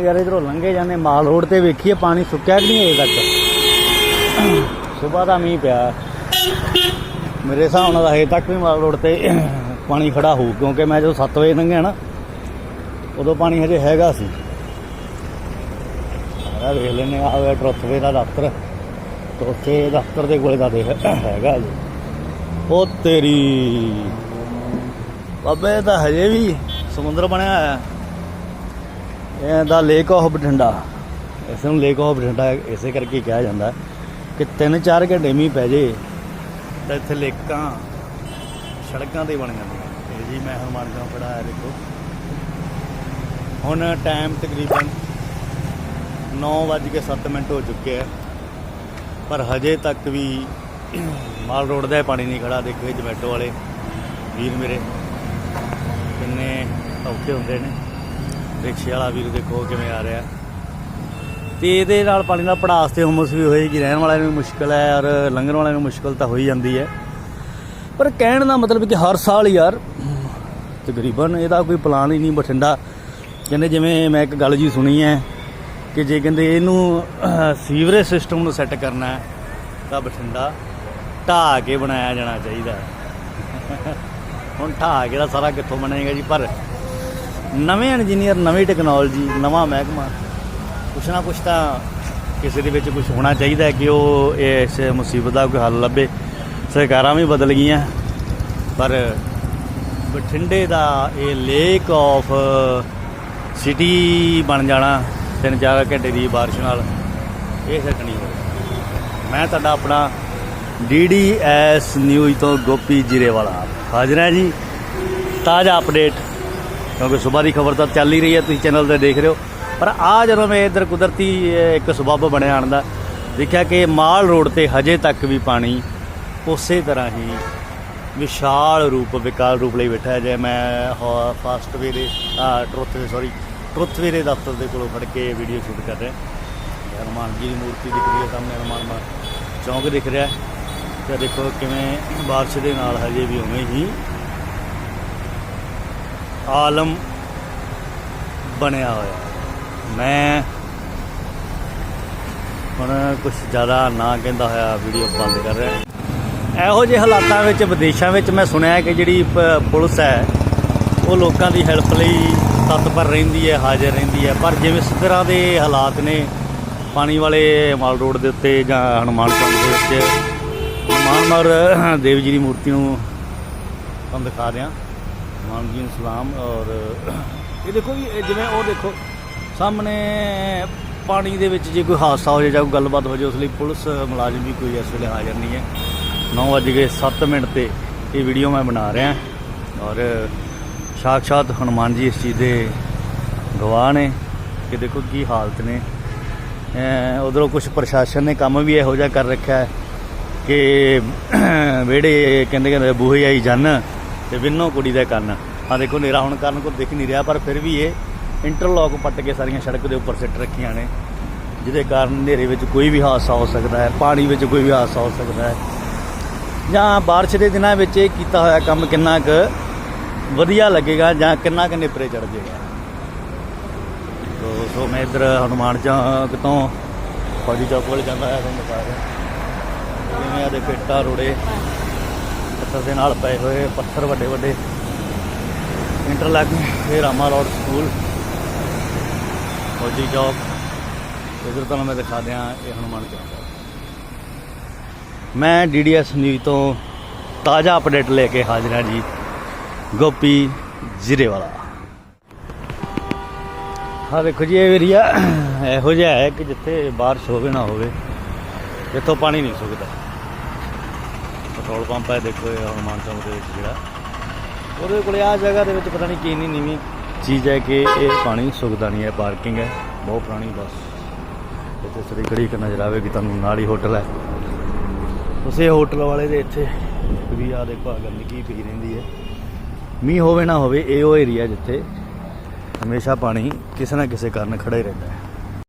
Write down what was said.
ਯਾਰ ਇਧਰੋਂ ਲੰਘੇ ਜਾਂਦੇ, ਮਾਲ ਰੋਡ ਤੇ ਵੇਖੀਏ, ਪਾਣੀ ਸੁੱਕਿਆ ਕਿ ਨਹੀਂ ਅਜੇ ਤੱਕ? ਸਵੇਰ ਦਾ ਮੀਂਹ ਪਿਆ। ਮੇਰੇ ਹਿਸਾਬ ਨਾਲ ਹਜੇ ਤੱਕ ਵੀ ਮਾਲ ਰੋਡ ਤੇ ਪਾਣੀ ਖੜਾ ਹੋਊ, ਕਿਉਂਕਿ ਮੈਂ ਜਦੋਂ 7 ਵਜੇ ਲੰਘਿਆ ਨਾ, ਉਦੋਂ ਪਾਣੀ ਹਜੇ ਹੈਗਾ ਸੀ। ਆ ਵੇਖ ਲੈਨੇ ਆ ਹੋਇਆ ਟਰੱਕਵੇ ਦਾ ਦਫ਼ਤਰ, ਤੇ ਦਫ਼ਤਰ ਦੇ ਕੋਲੇ ਦਾ ਦੇਖ, ਹੈਗਾ ਜੀ। ਉਹ ਤੇਰੀ, ਬਾਬੇ, ਇਹ ਤਾਂ ਹਜੇ ਵੀ ਸਮੁੰਦਰ ਬਣਿਆ ਹੋਇਆ। ਇਹਦਾ ਲੇਕ ਆਫ ਬਠਿੰਡਾ ਇਸ ਨੂੰ ਲੇਕ ਆਫ ਬਠਿੰਡਾ ਇਸੇ ਕਰਕੇ ਕਿਹਾ ਜਾਂਦਾ ਕਿ 3-4 ਘੰਟੇ ਮੀਂਹ ਪੈ ਜੇ ਤਾਂ ਇੱਥੇ ਲੇਕਾਂ, ਸੜਕਾਂ ਤੇ ਬਣ ਜਾਂਦੀਆਂ। ਇਹ ਜੀ ਮੈਂ ਹਨੂਮਾਨ ਚੌਂਕ ਖੜਾ ਹੈ ਦੇਖੋ। ਹੁਣ ਟਾਈਮ ਤਕਰੀਬਨ 9:07 ਮਿੰਟ ਹੋ ਚੁੱਕੇ ਆ, ਪਰ ਹਜੇ ਤੱਕ ਵੀ ਮਾਲ ਰੋਡ ਦਾ ਪਾਣੀ ਨਹੀਂ ਖੜਾ ਦੇਖੋ ਇਹ ਜਮੈਟੋ ਵਾਲੇ ਵੀਰ ਮੇਰੇ, ਕਿੰਨੇ ਔਖੇ ਹੁੰਦੇ ਨੇ। ਰਿਕਸ਼ੇ ਵਾਲਾ ਵੀਰ ਦੇਖੋ ਕਿਵੇਂ ਆ ਰਿਹਾ। ਤੇ ਇਹਦੇ ਨਾਲ ਪਾਣੀ ਨਾਲ ਪੜਾਸ ਤੇ ਹੁਮਸ ਵੀ ਹੋਏਗੀ, ਰਹਿਣ ਵਾਲਿਆਂ ਨੂੰ ਵੀ ਮੁਸ਼ਕਲ ਹੈ ਔਰ ਲੰਘਣ ਵਾਲਿਆਂ ਨੂੰ ਮੁਸ਼ਕਲ ਤਾਂ ਹੋਈ ਜਾਂਦੀ ਹੈ। ਪਰ ਕਹਿਣ ਦਾ ਮਤਲਬ ਕਿ ਹਰ ਸਾਲ ਯਾਰ ਤਕਰੀਬਨ ਇਹਦਾ ਕੋਈ ਪਲਾਨ ਹੀ ਨਹੀਂ ਬਠਿੰਡਾ। ਕਹਿੰਦੇ ਜਿਵੇਂ ਮੈਂ ਇੱਕ ਗੱਲ ਜੀ ਸੁਣੀ ਹੈ ਕਿ ਜੇ ਕਹਿੰਦੇ ਇਹਨੂੰ ਸੀਵਰੇਜ ਸਿਸਟਮ ਨੂੰ ਸੈੱਟ ਕਰਨਾ ਹੈ, ਤਾਂ ਬਠਿੰਡਾ ਢਾਹ ਕੇ ਬਣਾਇਆ ਜਾਣਾ ਚਾਹੀਦਾ ਹੁਣ ਢਾਹ ਕੇ ਦਾ ਸਾਰਾ ਕਿੱਥੋਂ ਬਣੇਗਾ ਜੀ? ਪਰ ਨਵੇਂ ਇੰਜੀਨੀਅਰ, ਨਵੀਂ ਟੈਕਨੋਲੋਜੀ ਨਵਾਂ ਮਹਿਕਮਾ। ਕੁਛ ਨਾ ਕੁਛ ਤਾਂ ਕਿਸੇ ਦੇ ਵਿੱਚ ਕੁਝ ਹੋਣਾ ਚਾਹੀਦਾ ਕਿ ਉਹ ਇਸ ਮੁਸੀਬਤ ਦਾ ਕੋਈ ਹੱਲ ਲੱਭੇ। ਸਰਕਾਰਾਂ ਵੀ ਬਦਲ ਗਈਆਂ। ਪਰ ਬਠਿੰਡੇ ਦਾ ਇਹ ਲੇਕ ਆਫ ਸਿਟੀ ਬਣ ਜਾਣਾ ਤਿੰਨ ਚਾਰ ਘੰਟੇ ਦੀ ਬਾਰਿਸ਼ ਨਾਲ, ਇਹ ਸੈੱਟ ਨਹੀਂ ਹੋਇਆ ਮੈਂ ਤੁਹਾਡਾ ਆਪਣਾ ਡੀਡੀਐਸ ਨਿਊਜ਼ ਤੋਂ ਗੋਪੀ ਜੀਰੇਵਾਲਾ ਹਾਜ਼ਰ ਹਾਂ ਜੀ। ਤਾਜ਼ਾ ਅਪਡੇਟ ਕਿਉਂਕਿ ਸਵੇਰ ਦੀ ਖਬਰ ਤਾਂ ਚੱਲ ਹੀ ਰਹੀ ਹੈ, ਤੁਸੀਂ ਚੈਨਲ ਤੇ ਦੇਖ ਰਹੇ ਹੋ। ਪਰ ਆ ਜਦੋਂ ਮੈਂ ਇੱਧਰ ਕੁਦਰਤੀ ਇੱਕ ਸਬੱਬ ਬਣਿਆ ਆਉਣ ਦਾ, ਦੇਖਿਆ ਕਿ ਮਾਲ ਰੋਡ ਤੇ ਹਜੇ ਤੱਕ ਵੀ ਪਾਣੀ ਉਸੇ ਤਰ੍ਹਾਂ ਹੀ ਵਿਸ਼ਾਲ ਰੂਪ, ਵਿਕਾਲ ਰੂਪ ਲਈ ਬੈਠਾ ਹੈ। ਜੇ ਮੈਂ ਫਾਸਟ ਵੇ ਦੇ ਟਰੁੱਥ ਵੇ ਸੌਰੀ ਟਰੁੱਥ ਦੇ ਦਫ਼ਤਰ ਦੇ ਕੋਲੋਂ ਫੜ ਕੇ ਵੀਡੀਓ ਸ਼ੂਟ ਕਰ ਰਿਹਾ। ਤੇ ਹਨੂਮਾਨ ਜੀ ਦੀ ਮੂਰਤੀ ਦਿਖ ਰਹੀ ਹੈ ਸਾਹਮਣੇ, ਹਨੂਮਾਨ ਮਾ ਚੌਂਕ ਦਿਖ ਰਿਹਾ ਹੈ। ਤੇ ਦੇਖੋ ਕਿਵੇਂ ਬਾਰਿਸ਼ ਦੇ ਨਾਲ ਹਜੇ ਵੀ ਉਵੇਂ ਹੀ ਆਲਮ ਬਣਿਆ ਹੋਇਆ। ਮੈਂ ਹੁਣ ਕੁਝ ਜ਼ਿਆਦਾ ਨਾ ਕਹਿੰਦਾ ਹੋਇਆ ਵੀਡੀਓ ਬੰਦ ਕਰ ਰਿਹਾ। ਇਹੋ ਜਿਹੇ ਹਾਲਾਤਾਂ ਵਿੱਚ, ਵਿਦੇਸ਼ਾਂ ਵਿੱਚ ਮੈਂ ਸੁਣਿਆ ਕਿ ਜਿਹੜੀ ਪ- ਪੁਲਿਸ ਹੈ, ਉਹ ਲੋਕਾਂ ਦੀ ਹੈਲਪ ਲਈ ਤਤਪਰ ਰਹਿੰਦੀ ਹੈ, ਹਾਜ਼ਰ ਰਹਿੰਦੀ ਹੈ। ਪਰ ਜਿਵੇਂ ਇਸ ਤਰ੍ਹਾਂ ਦੇ ਹਾਲਾਤ ਨੇ, ਪਾਣੀ ਵਾਲੇ ਮਾਲ ਰੋਡ ਦੇ ਉੱਤੇ ਜਾਂ ਹਨੂਮਾਨ ਚੌਂਕ ਦੇ ਵਿੱਚ, ਹਨੂਮਾਨ ਮਰ ਦੇਵ ਜੀ ਦੀ ਮੂਰਤੀ ਨੂੰ ਤੁਹਾਨੂੰ ਦਿਖਾ ਦਿਆਂ। ਮਾਨ ਜੀ ਨੂੰ ਸਲਾਮ ਔਰ ਇਹ ਦੇਖੋ ਜੀ, ਇਹ ਜਿਵੇਂ ਉਹ ਦੇਖੋ, ਸਾਹਮਣੇ ਪਾਣੀ ਦੇ ਵਿੱਚ ਜੇ ਕੋਈ ਹਾਦਸਾ ਹੋ ਜਾਏ ਜਾਂ ਕੋਈ ਗੱਲਬਾਤ ਹੋ ਜਾਏ, ਉਸ ਲਈ ਪੁਲਿਸ ਮੁਲਾਜ਼ਮ ਵੀ ਕੋਈ ਇਸ ਵੇਲੇ ਹਾਜ਼ਰ ਨਹੀਂ ਹੈ। 9:07 ਮਿੰਟ ਤੇ ਇਹ ਵੀਡੀਓ ਮੈਂ ਬਣਾ ਰਿਹਾ ਔਰ ਸਾਕਸ਼ਾਤ ਹਨੂਮਾਨ ਜੀ ਇਸ ਚੀਜ਼ ਦੇ ਗਵਾਹ ਨੇ ਕਿ ਦੇਖੋ ਕੀ ਹਾਲਤ ਨੇ। ਉਧਰੋਂ ਕੁਝ ਪ੍ਰਸ਼ਾਸਨ ਨੇ ਕੰਮ ਵੀ ਇਹੋ ਜਿਹਾ ਕਰ ਰੱਖਿਆ ਹੈ ਕਿ ਵਿਹੜੇ ਕਹਿੰਦੇ ਕਹਿੰਦੇ ਬੂਹੇ ਆਈ ਜਨ ਤੇ ਵਿੰਨੋ ਕੁੜੀ ਦੇ ਕੰਨ। ਆ ਦੇਖੋ ਨੇਰਾ ਹੁਣ ਕਰਨ ਕੋਈ ਦਿਖ ਨਹੀਂ ਰਿਹਾ, ਪਰ ਫਿਰ ਵੀ ਇਹ ਇੰਟਰਲੌਕ ਪੱਟ ਕੇ ਸਾਰੀਆਂ ਸੜਕ ਦੇ ਉੱਪਰ ਸਿੱਟ ਰੱਖੀਆਂ ਨੇ, ਜਿਹਦੇ ਕਾਰਨ ਹਨੇਰੇ ਵਿੱਚ ਕੋਈ ਵੀ ਹਾਦਸਾ ਹੋ ਸਕਦਾ ਹੈ, ਪਾਣੀ ਵਿੱਚ ਕੋਈ ਵੀ ਹਾਦਸਾ ਹੋ ਸਕਦਾ ਹੈ। ਜਾਂ ਬਾਰਿਸ਼ ਦੇ ਦਿਨਾਂ ਵਿੱਚ ਇਹ ਕੀਤਾ ਹੋਇਆ ਕੰਮ ਕਿੰਨਾ ਕੁ ਵਧੀਆ ਲੱਗੇਗਾ ਜਾਂ ਕਿੰਨਾ ਕੁ ਨੇਪਰੇ ਚੜ ਜਾਏਗਾ? ਤੋ ਸੋ ਮੈਂ ਇੱਧਰ ਹਨੂਮਾਨ ਚੌਂਕ ਤੋਂ ਫੌਜੀ ਚੌਕ ਵੱਲ ਜਾਂਦਾ ਹੈ ਤੁਹਾਨੂੰ ਦਿਖਾ ਰਿਹਾ। ਜਿਵੇਂ ਆ ਦੇ ਪੇਟਾ ਰੋੜੇ। ਪੱਥਰ ਦੇ ਨਾਲ ਪਏ ਹੋਏ ਪੱਥਰ ਵੱਡੇ ਵੱਡੇ ਇੰਟਰਲੈਕ ਇਹ ਰਾਮਾ ਰੋਡ ਸਕੂਲ। ਫੌਜੀ ਚੌਕ। ਇਧਰ ਤੁਹਾਨੂੰ ਮੈਂ ਦਿਖਾ ਦਿਆਂ ਇਹ ਹਨੂਮਾਨ ਚੌਕ ਹੈ। ਮੈਂ ਡੀਡੀਐਸ ਨਿਊਜ਼ ਤੋਂ ਤਾਜ਼ਾ ਅਪਡੇਟ ਲੈ ਕੇ ਹਾਜ਼ਰ ਹਾਂ ਜੀ, ਗੋਪੀ ਜ਼ਿਰੇਵਾਲਾ। ਹਾਂ ਦੇਖੋ ਜੀ, ਇਹ ਏਰੀਆ ਇਹੋ ਜਿਹਾ ਹੈ ਕਿ ਜਿੱਥੇ ਬਾਰਿਸ਼ ਹੋਵੇ ਨਾ ਹੋਵੇ ਇੱਥੋਂ ਪਾਣੀ ਨਹੀਂ ਸੁੱਕਦਾ। ਪੈਟਰੋਲ ਪੰਪ ਹੈ, ਦੇਖੋ ਇਹ ਹਨੂਮਾਨ ਚੌਂਕ ਦੇ ਵਿੱਚ ਜਿਹੜਾ। ਉਹਦੇ ਕੋਲੇ ਆ ਜਗ੍ਹਾ ਦੇ ਵਿੱਚ ਪਤਾ ਨਹੀਂ ਕੀ ਨਹੀਂ ਨੀਵੀਂ ਚੀਜ਼ ਹੈ ਕਿ ਇਹ ਪਾਣੀ ਸੁੱਕਦਾ ਨਹੀਂ ਹੈ, ਪਾਰਕਿੰਗ ਹੈ, ਬਹੁਤ ਪੁਰਾਣੀ ਬੱਸ। ਇੱਥੇ ਸਰੀ ਖੜੀ ਇੱਕ ਨਜ਼ਰ ਆਵੇਗੀ, ਤੁਹਾਨੂੰ ਨਾਲ ਹੀ ਹੋਟਲ ਹੈ। ਉਸੇ ਹੋਟਲ ਵਾਲੇ ਦੇ ਇੱਥੇ ਵੀ ਆ ਦੇਖੋ ਆ ਗੰਦਗੀ ਪਈ ਰਹਿੰਦੀ ਹੈ। ਮੀਂਹ ਹੋਵੇ ਨਾ ਹੋਵੇ, ਇਹ ਉਹ ਏਰੀਆ ਜਿੱਥੇ ਹਮੇਸ਼ਾ ਪਾਣੀ ਕਿਸੇ ਨਾ ਕਿਸੇ ਕਾਰਨ ਖੜਾ ਹੀ ਰਹਿੰਦਾ ਹੈ।